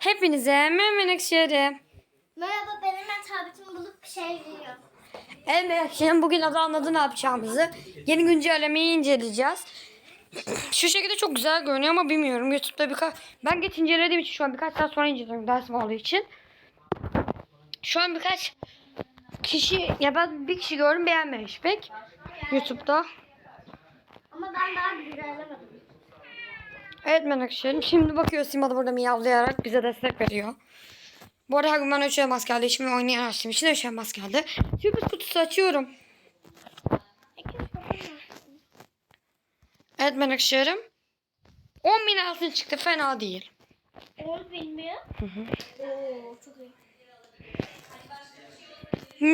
Hepinize Mehmet Ekşehir'i. Merhaba ben hemen tabletimi bulup şey veriyorum. Evet şimdi bugün adı anladı ne yapacağımızı. Yeni güncellemeyi inceleyeceğiz. Şu şekilde çok güzel görünüyor ama bilmiyorum. Youtube'da birkaç... Ben geç incelediğim için şu an birkaç saat sonra inceliyorum dersim olduğu için. Şu an birkaç kişi ya ben bir kişi gördüm beğenmemiş pek. Youtube'da. Ama ben daha güncellemedim. Evet Menekşe'lim. Şimdi bakıyor Sima da burada miyavlayarak bize destek veriyor. Bu arada her gün bana 3 elmas geldi. Şimdi oynayan açtığım için 3 elmas geldi. Sürpriz kutusu açıyorum. Evet Menekşe'lim. 10 bin altın çıktı. Fena değil. Oğul bilmiyor. Oo çok iyi.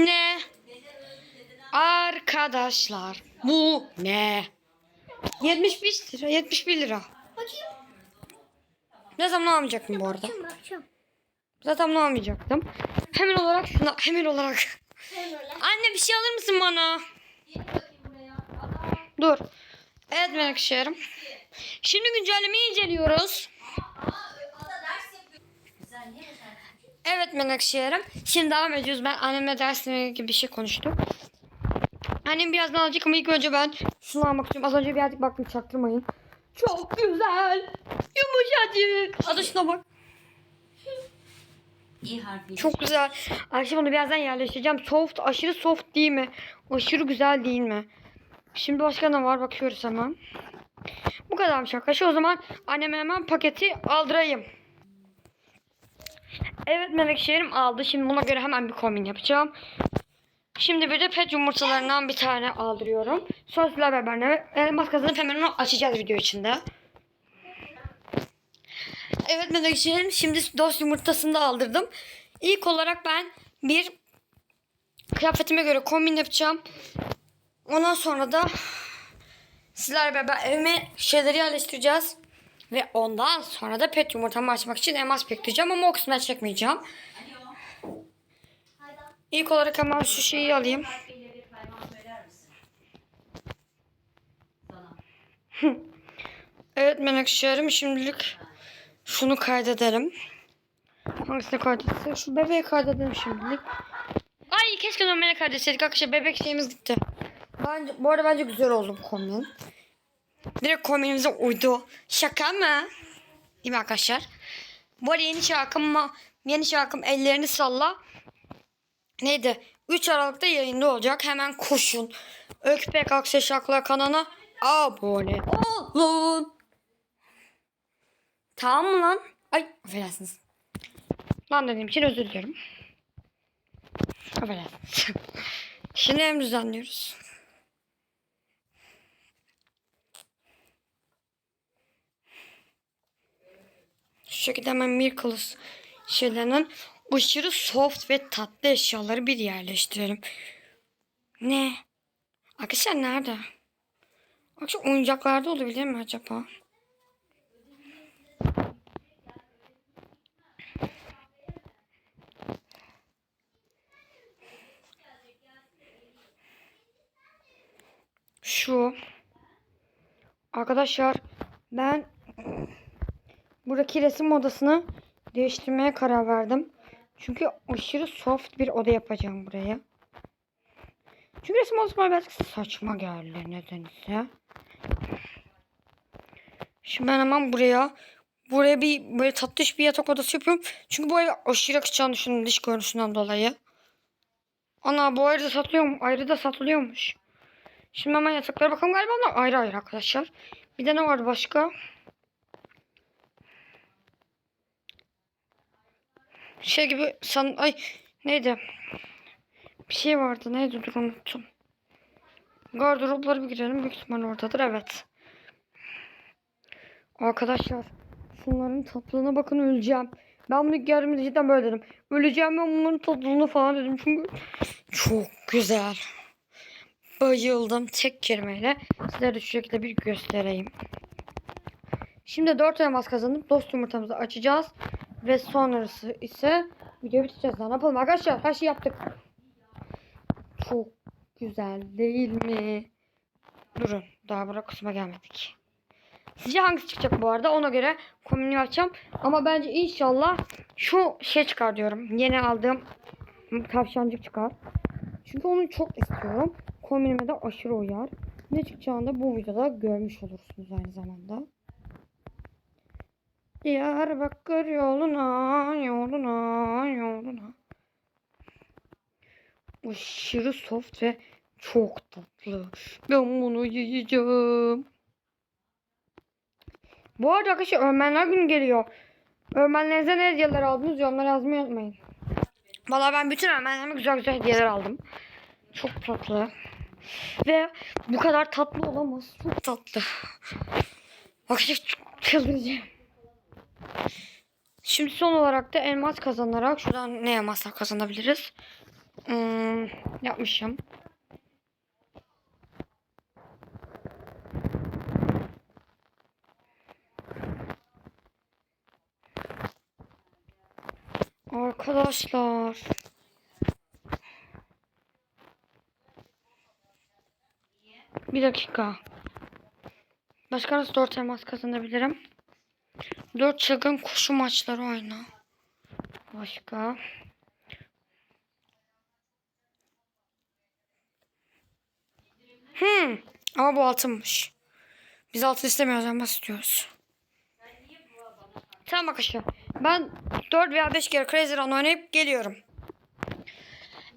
Ne? Arkadaşlar bu ne? 75 lira. 71 lira. Bakayım. Ne zaman almayacaktım bu arada? Bakacağım. Zaten almayacaktım. Hemen olarak şuna hemen olarak. Anne bir şey alır mısın bana? Dur. Evet Menekşehir'im. Şimdi güncellemeyi inceliyoruz. Evet Menekşehir'im. Şimdi devam ediyoruz. Ben annemle dersle gibi bir şey konuştum. Annem birazdan alacak ama ilk önce ben şunu almak istiyorum. Az önce birazcık baktım çaktırmayın. Çok güzel. Yumuşacık. Hadi şuna bak. İ harfi. Çok güzel. Ayşe bunu birazdan yerleştireceğim. Soft, aşırı soft değil mi? Aşırı güzel değil mi? Şimdi başka ne var bakıyoruz hemen. Bu kadarmış arkadaşlar. O zaman anneme hemen paketi aldırayım. Evet Menekşehir'im aldı. Şimdi buna göre hemen bir kombin yapacağım. Şimdi bir de pet yumurtalarından bir tane aldırıyorum. Sizlerle beraber ne? Elmas kazanıp hemen onu açacağız video içinde. Evet Menekşehir'im şimdi dost yumurtasını da aldırdım. İlk olarak ben bir kıyafetime göre kombin yapacağım. Ondan sonra da sizlerle beraber evime şeyleri yerleştireceğiz. Ve ondan sonra da pet yumurtamı açmak için elmas bekleyeceğim ama o kısmını çekmeyeceğim. İlk olarak hemen şu şeyi alayım. Evet Menekşehir'im şimdilik şunu kaydedelim. Hangisini kaydetsek? Şu bebeği kaydedelim şimdilik. Ay keşke normale kaydetseydik arkadaşlar. Bebek şeyimiz gitti. Bence, bu arada bence güzel oldu bu kombin. Direkt kombinimize uydu. Şaka mı? Değil mi arkadaşlar? Bu arada yeni şarkım yeni şarkım ellerini salla. Neydi? 3 Aralık'ta yayında olacak. Hemen koşun. Öykü Pek Akse Şarkılar kanalına abone olun. Tamam mı lan? Ay affedersiniz. Lan dediğim için özür dilerim. Affedersiniz. Şimdi hem düzenliyoruz. Şu şekilde hemen Miracles şeylerinin aşırı soft ve tatlı eşyaları bir yerleştirelim. Ne? Arkadaşlar nerede? Arkadaşlar oyuncaklarda olabilir mi acaba? Şu. Arkadaşlar ben buradaki resim odasını değiştirmeye karar verdim. Çünkü aşırı soft bir oda yapacağım buraya. Çünkü resim bana birazcık saçma geldi nedense. Şimdi ben hemen buraya buraya bir böyle tatlış bir yatak odası yapıyorum. Çünkü bu ev aşırı yakışacağını düşündüm dış görünüşünden dolayı. Ana bu ayrı da satılıyor? Ayrı da satılıyormuş. Şimdi hemen yataklara bakalım. Galiba onlar ayrı ayrı arkadaşlar. Bir de ne vardı başka? Şey gibi san ay neydi? Bir şey vardı. Neydi? Dur unuttum. Gardıroplara bir girelim. Büyük ihtimal oradadır. Evet. Arkadaşlar şunların tatlılığına bakın öleceğim. Ben bunu geldiğimde cidden böyle dedim. Öleceğim ben bunların tatlılığına falan dedim. Çünkü çok güzel. Bayıldım tek kelimeyle. Size de şu şekilde bir göstereyim. Şimdi 4 elmas kazanıp dost yumurtamızı açacağız. Ve sonrası ise video biteceğiz. Ne yapalım arkadaşlar? Her şeyi yaptık. Çok güzel değil mi? Durun. Daha bura kısma gelmedik. Sizce hangisi çıkacak bu arada? Ona göre kombini yapacağım. Ama bence inşallah şu şey çıkar diyorum. Yeni aldığım tavşancık çıkar. Çünkü onu çok istiyorum. Kombinime de aşırı uyar. Ne çıkacağını da bu videoda görmüş olursunuz aynı zamanda. Diyarbakır yoluna, yoluna, yoluna. Aşırı soft ve çok tatlı. Ben bunu yiyeceğim. Bu arada arkadaşlar Öğretmenler Günü geliyor. Öğretmenlerinize ne hediyeler aldınız yorumlara yazmayı unutmayın. Valla ben bütün öğretmenlerime güzel güzel hediyeler aldım. Çok tatlı. Ve bu kadar tatlı olamaz. Çok tatlı. Arkadaşlar çıldıracağım. Şimdi son olarak da elmas kazanarak şuradan ne elmaslar kazanabiliriz? Hmm, yapmışım. Arkadaşlar. Bir dakika. Başka nasıl 4 elmas kazanabilirim? 4 çılgın koşu maçları oyna. Başka. Hmm. Ama bu altınmış. Biz altın istemiyoruz elmas istiyoruz. Tamam arkadaşlar. Ben 4 veya 5 kere Crazy Run oynayıp geliyorum.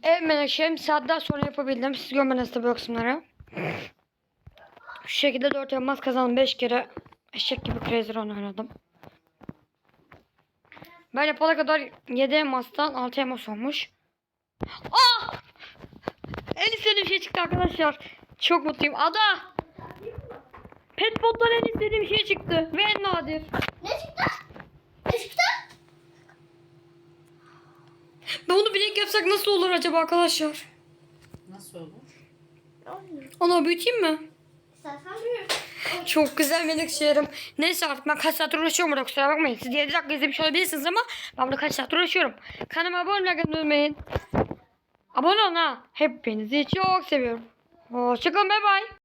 Evet menekşem saatten sonra yapabildim. Siz görmediniz tabi kısımları. Şu şekilde 4 elmas kazandım. 5 kere eşek gibi Crazy Run oynadım. Ben yapana kadar 7 elmastan 6 elmas olmuş. Ah! En istediğim şey çıktı arkadaşlar. Çok mutluyum. Ada! Petbot'tan en istediğim şey çıktı. Ve en nadir. Ne çıktı? Ne çıktı? Ben onu bilek yapsak nasıl olur acaba arkadaşlar? Nasıl olur? Onu büyüteyim mi? İstersen büyür. Çok güzel menekşelerim. Neyse artık ben kaç saat uğraşıyorum burada kusura bakmayın. Siz 7 dakika izlemiş olabilirsiniz ama ben burada kaç saat uğraşıyorum. Kanalıma abone olmayı unutmayın. Abone olun ha. Hepinizi çok seviyorum. Hoşçakalın bay bay.